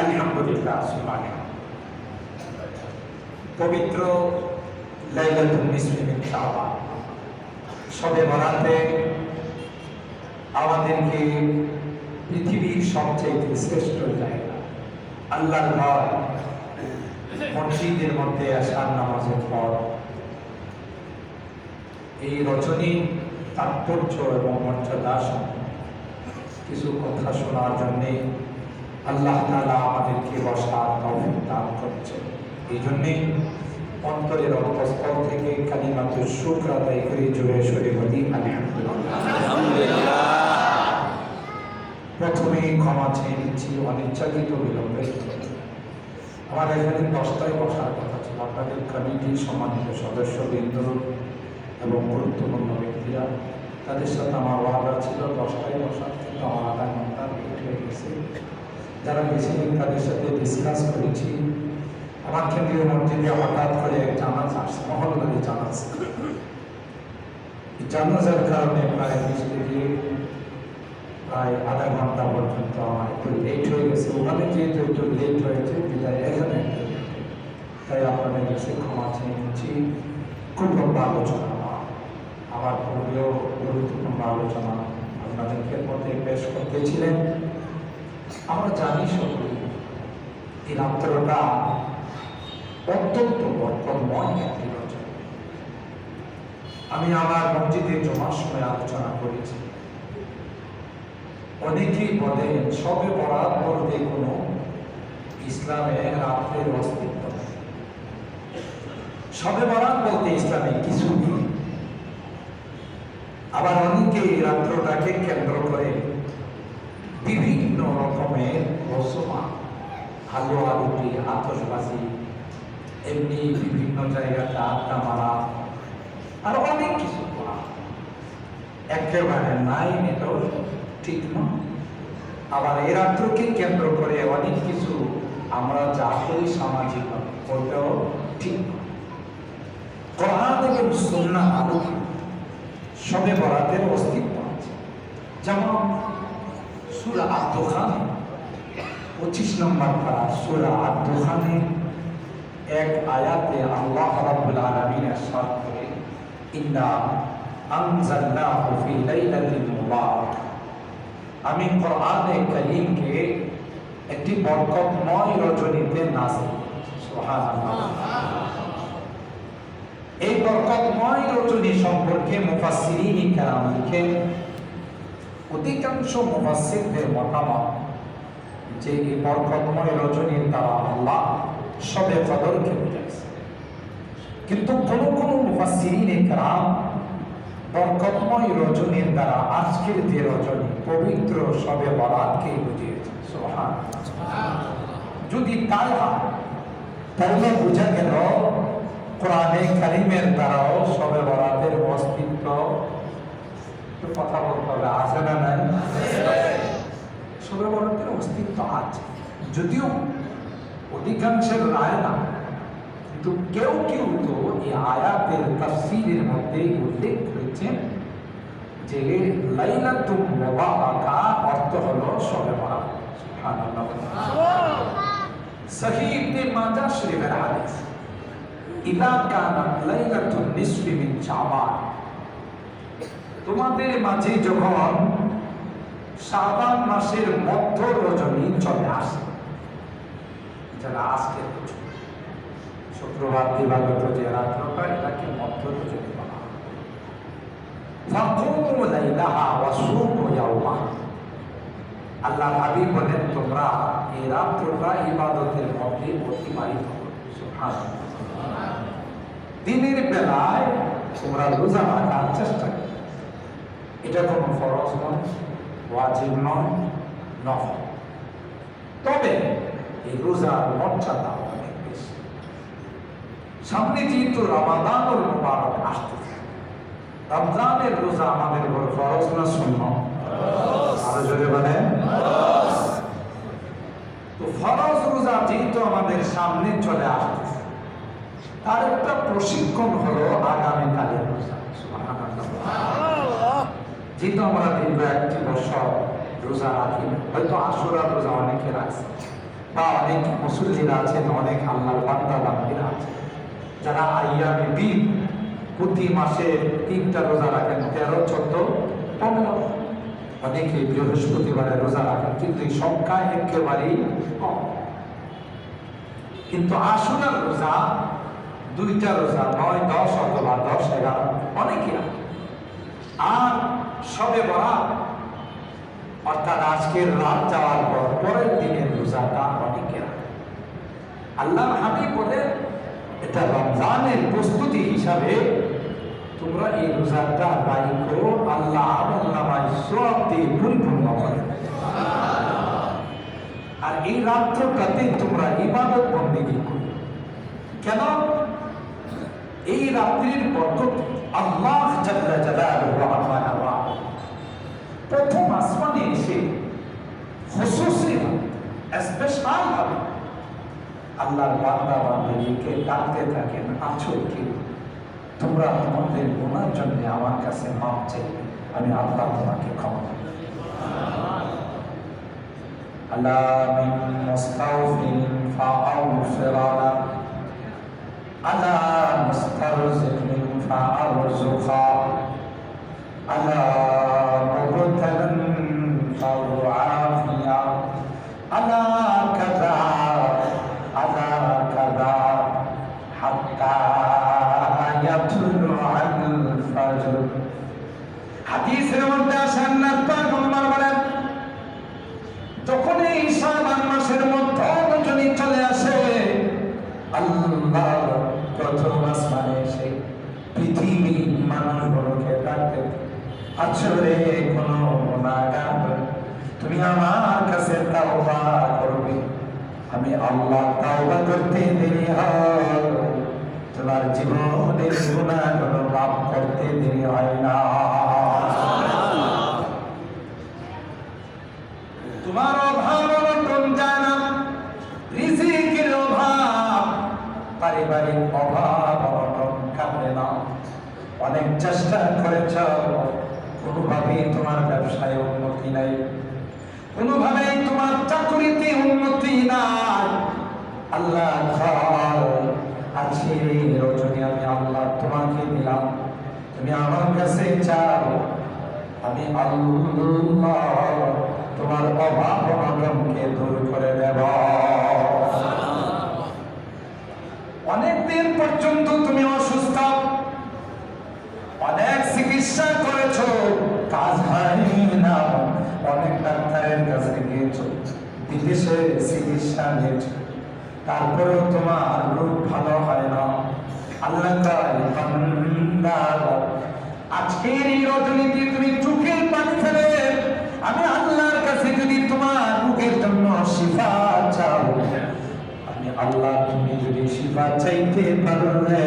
আলহামদুলিল্লাহ সুবহানাল্লাহ পবিত্র লাইলাতুল সবে বরাতে আমাদেরকে পৃথিবীর সবচেয়ে শ্রেষ্ঠ জায়গা, আল্লাহর ঘর, মসজিদের মধ্যে আসার নামাজের পর। এই রজনী তাৎপর্য এবং মর্যাদা সম্পন্ন কিছু কথা শোনার জন্যে আল্লাহ তালা আমাদেরকে বসার তৌফিক দান করছে এই জন্যে অন্তরের অন্তঃস্থল থেকে কালিমাত শুক্র আদায় করে জোরে সরে বলি আলহামদুলিল্লাহ। প্রথমে ক্ষমা চেয়ে নিচ্ছি অনিচ্ছাকৃত বিলম্বে। আমার এখানে দশটায় বসার কথা ছিল। আপনাদের কমিটির সম্মানিত সদস্যবৃন্দ এবং গুরুত্বপূর্ণ ব্যক্তিরা তাদের সাথে আমার ওয়াদা ছিল, দশটায় বসার কিন্তু আমার আধা ঘণ্টা লেট হয়ে গেছে। যারা গেছিলেন তাদের সাথে ডিসকাস করেছি। আমার কেন্দ্রীয় মসজিদে হঠাৎ করে এক জানাজ আসছে মহল্লারি জানাজ। জানাজার কারণে প্রায় বিশ থেকে প্রায় আধা ঘণ্টা পর্যন্ত আমার একটু লেট হয়ে গেছে। ওখানে যেহেতু একটু লেট হয়েছে, বিদায় এখানে তাই আপনাদের কাছে ক্ষমা চেয়ে নিচ্ছি। খুব লম্বা আলোচনা। আমার। পূর্বেও গুরুত্বপূর্ণ আলোচনা আপনাদেরকে মধ্যে পেশ করতেছিলেন। আমরা জানি সকলে এই রাত্রটা অত্যন্ত রচনা। আমি আমার মসজিদে জমার সময় আলোচনা করেছি। অনেকেই বলেন, সবে বরাত বলতে কোনো ইসলামে রাত্রের অস্তিত্ব সবে বরাত বলতে ইসলামে কিছু নেই। আবার অনেকে এই রাত্রটাকে কেন্দ্র করে বিভিন্ন রকমের রসমা হালুয়া রুটি আতসবাজি এমনি বিভিন্ন জায়গাতে আড্ডা মারা আর অনেক কিছু করা। একেবারে নাই এটাও ঠিক নয় আবার এই রাত্রকে কেন্দ্র করে অনেক কিছু আমরা যা সামাজিক ওটাও ঠিক কোরআন এবং সুন্নাহ আলোকে সবে বরাতের অস্তিত্ব আছে যেমন সুরা আত্মখানে পঁচিশ নম্বর পারা সুরা আত্মখানে এক আয়াতে আল্লাহ রাব্বুল আলামিন ارشاد করে ইন্না আনজালনাহু ফি লাইলাতিন মুবারাক আমি কোরআনে কারীমকে একটি বরকতময় রজনীতে নাযিল করেছি সুবহানাল্লাহ এই বরকতময় রজনী সম্পর্কে মুফাসসিরিন কেরাম লিখেন অধিকাংশ মুফাসসিরদের মতামত যে এই বরকতময় রজনীর দ্বারা আল্লাহ সবে কদরকে বুঝাইছে কিন্তু কোন কোন মুফাসসিরিন কেরাম বরকতময় রজনীর দ্বারা আজকের যে রজনী পবিত্র সবে বরাতকেই বুঝিয়েছে সুবহান যদি তাই হয়, তাহলে বোঝা গেল কোরআনে কারিমের দ্বারাও সবে বরাতের অস্তিত্ব। কথা বলতে হবে আছে না নাই? সবে বরাতের অস্তিত্ব আছে। যদিও অধিকাংশের রায় না কিন্তু কেউ কেউ তো এই আয়াতের তাফসীরের মধ্যে উল্লেখ করেছেন যে লাইলাতুল মুবারাকা অর্থ হলো সবে বরাত। সুবহানাল্লাহ। সহিহ ইবনে মাজাহ শরীফের হাদিস। ইদা কানাত লাইলাতুন নিসফি মিন তোমাদের মাঝে যখন শাবান মাসের মধ্য রজনী চলে আসে, যারা আজকে শুক্রবার দিবাগত যে রাত্রটা, এটাকে মধ্য রজনী বলা ফাকুমু লাইলাহা ওয়া আল্লাহ হাবিব বলেন, তোমরা এই রাত্রটা ইবাদতের মধ্যে অতিবাহিত করো। দিনের বেলায় তোমরা রোজা রাখার চেষ্টা করো। এটা কোনো ফরজ নয়, ওয়াজিব নয়, নফল। তবে এই রোজার মর্যাদা অনেক বেশি। সামনে যেহেতু রমাদানুল মুবারক আসতেছে, রমজানের রোজা আমাদের উপর ফরজ না শূন্য? আরও জোরে বলেন। তো ফরজ রোজা যেহেতু আমাদের সামনে চলে আসতেছে তার একটা প্রশিক্ষণ হলো আগামীকালের যেহেতু আমরা দীর্ঘ একটি বছর রোজা রাখি হয়তো আশুরার রোজা অনেকে রাখছে বা অনেক মুসল্লিরা আছেন অনেক আল্লাহর বান্দা বান্দিরা আছেন যারা আইয়ামে প্রতি মাসে তিনটা রোজা রাখেন তেরো চোদ্দ পনেরো। অনেকে বৃহস্পতিবারে রোজা রাখেন কিন্তু এই সংখ্যা একেবারেই কম। কিন্তু আসুনার রোজা দুইটা রোজা নয়, দশ অথবা দশ এগারো অনেকে। আর সবে বলা অর্থাৎ আজকের রাত যাওয়ার পর, পরের দিনের রোজাটা অনেকে আল্লাহ হাবিব বলেন, এটা রমজানের প্রস্তুতি হিসাবে তোমরা এই রোজাটা রাইখো আল্লাহ আল্লাহ সব দিয়ে পরিপূর্ণ করে। আর এই রাত্রটাতে তোমরা ইবাদত বন্দেগী করো। কেন? এই রাত্রির বরকত আল্লাহ জাল্লা জালালুহু প্রথম আসমানে এসে খুসুসি স্পেশাল ভাবে আল্লাহর বান্দা বান্দাদেরকে ডাকতে থাকেন আছো কি তোমরা তোমাদের গুণার জন্য আমার কাছে মাপ চাইবে, আমি আল্লাহ তোমাকে ক্ষমা আল্লাহ, মিন মুস্তাউফিন ফাআউফিরানা فأرزقه ألا আসলে কোনো গুনাহগার তুমি আমার কাছে তাওবা করবে। আমি আল্লাহ তাওবা করতে দেরি হয়। তোমার জীবনের গুনাহগুলো মাফ করতে দেরি হয় না। তোমার অভাব অনটন যায় না রিজিকের অভাব, পারিবারিক অভাব অনটন কাটবে না। অনেক চেষ্টা করেছ কোনোভাবেই তোমার ব্যবসায় উন্নতি নাই। কোনোভাবেই তোমার চাকরিতে উন্নতি নাই। আল্লাহ আছে রজনী আমি আল্লাহ তোমাকে দিলাম। তুমি আমার কাছে চাও। আমি আল্লাহ তোমার অভাব অনটনকে দূর করে দেব। অনেক দিন পর্যন্ত তুমি অসুস্থ। চিকিৎসা করেছ। কাজ হয়নি না অনেক ডাক্তারের কাছে গিয়েছো বিদেশে চিকিৎসা নিয়েছো। তারপরেও তোমার রোগ ভালো হয় না। আল্লাহ আজকের এই রজনীতে তুমি চোখের পানি ফেলে আমি আল্লাহর কাছে যদি তোমার রোগের জন্য শিফা চাও, আমি আল্লাহ তুমি যদি শিফা চাইতে পারলে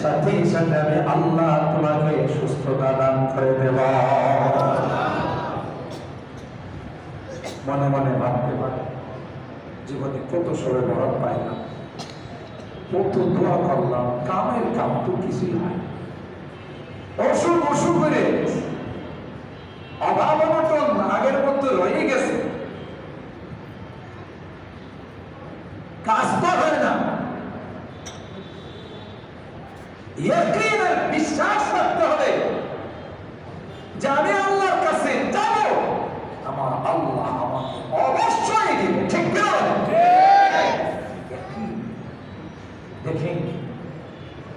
সাথে সাথে আমি আল্লাহ তোমাকে সুস্থতা দান করে দেব মনে মনে ভাবতে পারে, জীবনে কত সরে বড় পাইলাম, কত দোয়া করলাম, কামের কাম তো কিছুই হয় না। অসুখ অসুখ করে অভাব অনটন আগের মতো রয়ে গেছে কাজ তো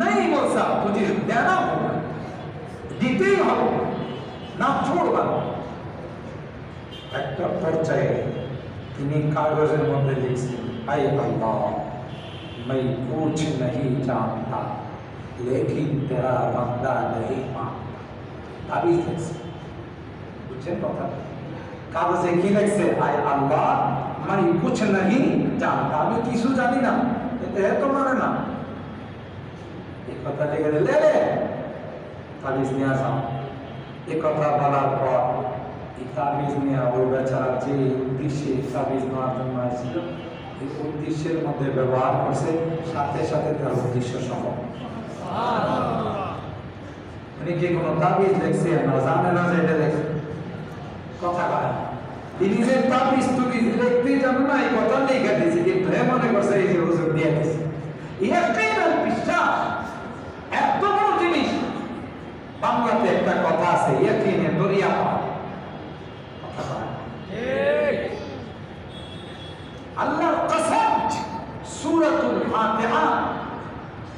नहीं बोल सा तुझे देना होगा दीते ही हम ना छोड़ बा एक तो पढ़ चाहे कागज़ में मुझे लिख से आए अल्लाह मैं कुछ नहीं जानता। लेकिन तेरा बंदा नहीं मानता तभी थे कुछ है पता कागज़ से लिख से आए अल्लाह मैं कुछ नहीं जानता अभी किसू जानी ना ये तो मारे কথা দিলে রে তাবিজ নিয়ে আসাম এই কথা বলার পর এই যে উদ্দেশ্যে তাবিজ নেওয়ার জন্য আসছিল, এই উদ্দেশ্যের মধ্যে ব্যবহার করছে, সাথে সাথে তার উদ্দেশ্য সফল। উনি কি কোনো তাবিজ দেখছে না জানে এটা দেখছে কথা কয়। তিনি যে তাবিজ তুবিজ লিখতে জানো না, এই কথা লিখে দিয়েছে, কিন্তু মনে করছে এই যে হুজুর দিয়ে তার বিশ্বাস। বাংলাতে একটা কথা আছে ইয়াকিনে দরিয়া পার। আল্লাহর কসম সূরাতুল ফাতিহা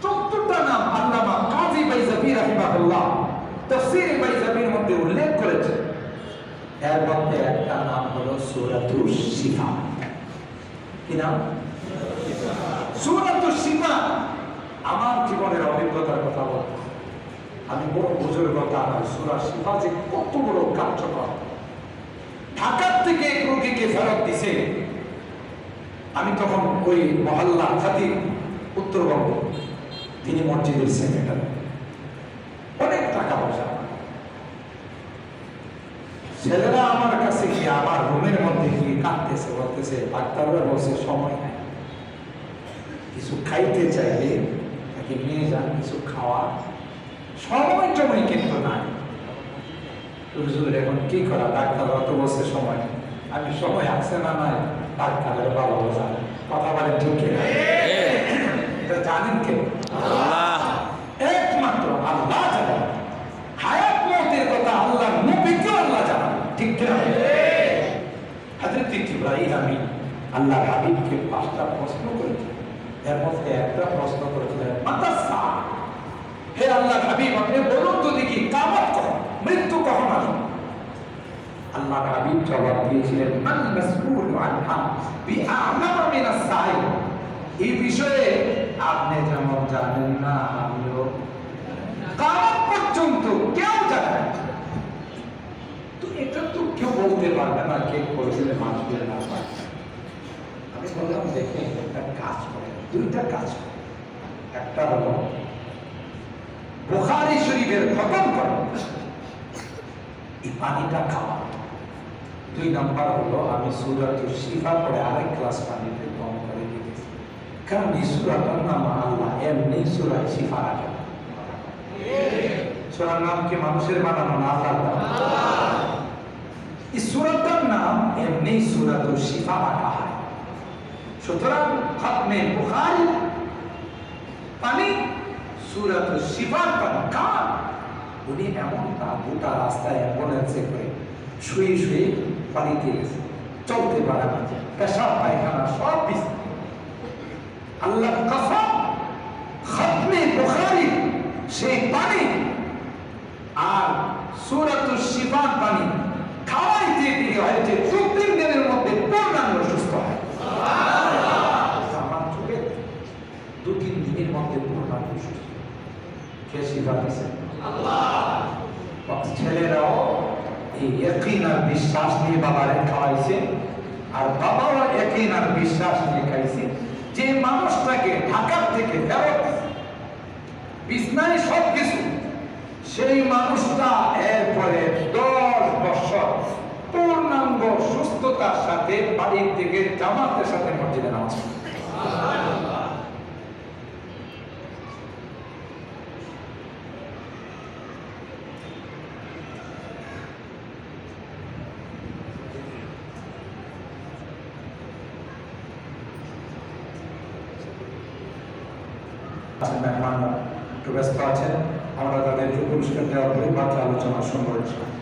চোদ্দটা নাম আল্লামা কাজী বাইজাবি রাহিমাহুল্লাহ তাফসীর বাইজাবির মধ্যে উল্লেখ করেছে। এর মধ্যে একটা নাম হলো সূরাতুল শিফা। কি নাম? সূরাতুল শিফা। আমার জীবনের অভিজ্ঞতার কথা বলতে আমি বড় বুজুর্গতা নয় সূরা শিফা যে কত বড় কার্যকর। ঢাকার থেকে এক রোগীকে ফেরত দিছে। আমি তখন ওই মহল্লা খাতির উত্তরবঙ্গ, তিনি মসজিদের সেক্রেটারি অনেক টাকা পয়সা। ছেলেরা আমার কাছে গিয়ে আমার রুমের মধ্যে গিয়ে কাঁদতেছে, বলতেছে ডাক্তাররা বলছে, সময় নাই। কিছু খাইতে চাইলে তাকে নিয়ে যান, কিছু খাওয়া সময় টময় কিন্তু নাই। হুজুর এখন কি করা? ডাক্তার অত বসে সময়। আমি সময় আছে না নাই ডাক্তারের ভালো বোঝা কথা বলেন ঠিক কিনা? জানেন কে? একমাত্র আল্লাহ জানেন। হায়াত মতের কথা আল্লাহ নবীকে আল্লাহ জানেন। ঠিক কিনা? হাজরত ইব্রাহিম আমি আল্লাহ হাবিবকে পাঁচটা প্রশ্ন করেছি এর মধ্যে একটা প্রশ্ন করেছিলেন মাতাসা হে আল্লাহ হাবিব, আপনি বলুন তো দেখি, কামত কখন? মৃত্যু কখন আসবে আল্লাহ হাবিব জবাব দিয়েছিলেন, মান মাসউল আনহা বিআলামা মিনাস সাইল এই বিষয়ে আপনি যেমন জানেন না, আমিও। কামত পর্যন্ত কেউ জানে। তো এটা তো কেউ বলতে পারবে না, কে করেছিল বাঁচবে না বাঁচবে। আমি বললাম দেখে একটা কাজ করে দুইটা কাজ করে একটা হলো বুখারি শরীফের খতম করে। এই পানিটা খাওয়া দুই নাম্বার হলো, আমি সুরাত শিফা করে আরেক ক্লাস পানিতে কম করে কারণ এই নাম আল্লাহ, এমনি সুরা শিফা রাখে। সুরার নাম কি মানুষের বানানো না আল্লাহ এই নাম এমনি সুরাত শিফা রাখা হয়। সুতরাং পানি সুরাত পানি কার উনি এমন না গোটা রাস্তায় অ্যাম্বুলেন্সে করে শুয়ে শুয়ে পানিতে গেছে। চলতে পারে না। পেশাব পায়খানা সব কিছু আল্লাহ কসম খতমে বুখারি সেই পানি আর সুরাত শিফার পানি খাওয়াইতে দিয়ে হয়েছে দু তিন দিনের মধ্যে পূর্ণাঙ্গ সুস্থ হয়। আমার চোখে দু তিন দিনের মধ্যে পূর্ণাঙ্গ সুস্থ ছেলেরাও এই বিশ্বাস নিয়ে বাবারে খাওয়াইছে, আর বাবাও একই আর বিশ্বাস নিয়ে খাইছে। যে মানুষটাকে ঢাকার থেকে ফেরত বিছনায় সব কিছু সেই মানুষটা এরপরে দশ বছর পূর্ণাঙ্গ সুস্থতার সাথে বাড়ির থেকে জামাতের সাথে মসজিদে নামাজ পড়ে। আছেন মেহমানরা একটু ব্যস্ত আছেন আমরা তাদেরকে পুরস্কার দেওয়ার পরে বাকি আলোচনা সম্পর্কে